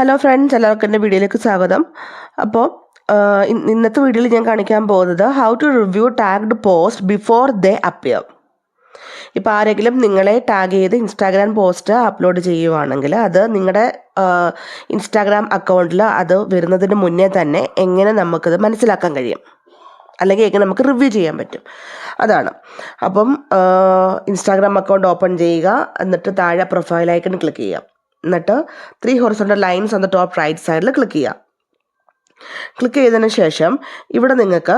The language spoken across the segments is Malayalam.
ഹലോ ഫ്രണ്ട്സ് എല്ലാവർക്കും എന്റെ വീഡിയോയിലേക്ക് സ്വാഗതം. അപ്പോൾ ഇന്നത്തെ വീഡിയോയിൽ ഞാൻ കാണിക്കാൻ പോകുന്നത് how to review tagged post before they appear ഇപ്പോൾ ആരെങ്കിലും നിങ്ങളെ ടാഗ് ചെയ്ത് ഇൻസ്റ്റാഗ്രാം പോസ്റ്റ് അപ്ലോഡ് ചെയ്യുവാണെങ്കിൽ അത് നിങ്ങളുടെ ഇൻസ്റ്റാഗ്രാം അക്കൗണ്ടിൽ അത് വരുന്നതിന് മുന്നേ തന്നെ എങ്ങനെ നമുക്കത് മനസ്സിലാക്കാൻ കഴിയും. അല്ലെങ്കിൽ എങ്ങനെ നമുക്ക് റിവ്യൂ ചെയ്യാൻ പറ്റും. അതാണ്. അപ്പം ഇൻസ്റ്റാഗ്രാം അക്കൗണ്ട് ഓപ്പൺ ചെയ്യുക എന്നിട്ട് താഴെ പ്രൊഫൈൽ ഐക്കൺ ക്ലിക്ക് ചെയ്യുക. എന്നിട്ട് three horizontal lines on the top right സൈഡിൽ ക്ലിക്ക് ചെയ്യുക ക്ലിക്ക് ചെയ്തതിന് ശേഷം ഇവിടെ നിങ്ങൾക്ക്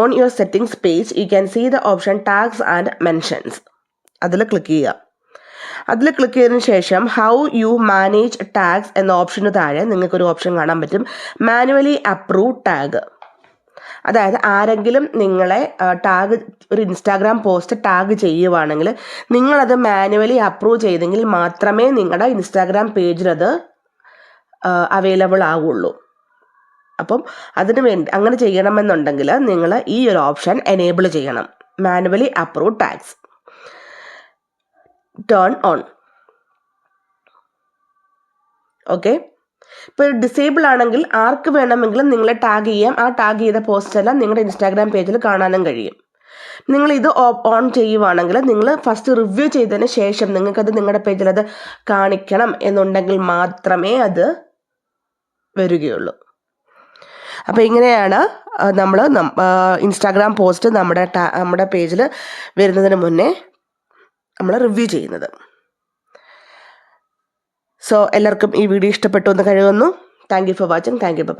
on your settings page you can see the option tags and mentions അതിൽ ക്ലിക്ക് ചെയ്യുക. അതിൽ ക്ലിക്ക് ചെയ്തതിന് ശേഷം ഹൗ യു മാനേജ് ടാഗ്സ് എന്ന ഓപ്ഷന് താഴെ നിങ്ങൾക്കൊരു ഓപ്ഷൻ കാണാൻ പറ്റും. മാനുവലി അപ്രൂവ് ടാഗ് അതായത് ആരെങ്കിലും നിങ്ങളെ ടാഗ് ഒരു ഇൻസ്റ്റാഗ്രാം പോസ്റ്റ് ടാഗ് ചെയ്യുവാണെങ്കിൽ നിങ്ങളത് മാനുവലി അപ്രൂവ് ചെയ്തെങ്കിൽ മാത്രമേ നിങ്ങളുടെ ഇൻസ്റ്റാഗ്രാം പേജിലത് അവൈലബിൾ ആവുള്ളൂ. അപ്പം അതിന് വേണ്ടി അങ്ങനെ ചെയ്യണമെന്നുണ്ടെങ്കിൽ നിങ്ങൾ ഈ ഒരു ഓപ്ഷൻ എനേബിൾ ചെയ്യണം. Manually approve tags turn on okay ഇപ്പോൾ ഡിസേബിൾ ആണെങ്കിൽ ആർക്ക് വേണമെങ്കിലും നിങ്ങളെ ടാഗ് ചെയ്യാം. ആ ടാഗ് ചെയ്ത പോസ്റ്റ് എല്ലാം നിങ്ങളുടെ ഇൻസ്റ്റാഗ്രാം പേജിൽ കാണാനും കഴിയും. നിങ്ങൾ ഇത് ഓൺ ചെയ്യുവാണെങ്കിൽ നിങ്ങൾ ഫസ്റ്റ് റിവ്യൂ ചെയ്തതിന് ശേഷം നിങ്ങൾക്കത് നിങ്ങളുടെ പേജിൽ അത് കാണിക്കണം എന്നുണ്ടെങ്കിൽ മാത്രമേ അത് വരികയുള്ളൂ. അപ്പോൾ ഇങ്ങനെയാണ് നമ്മൾ ഇൻസ്റ്റാഗ്രാം പോസ്റ്റ് നമ്മുടെ നമ്മുടെ പേജിൽ വരുന്നതിന് മുന്നേ നമ്മൾ റിവ്യൂ ചെയ്യുന്നത്. സോ എല്ലാവർക്കും ഈ വീഡിയോ ഇഷ്ടപ്പെട്ടു എന്ന് കഴിയുന്നു thank you for watching thank you bye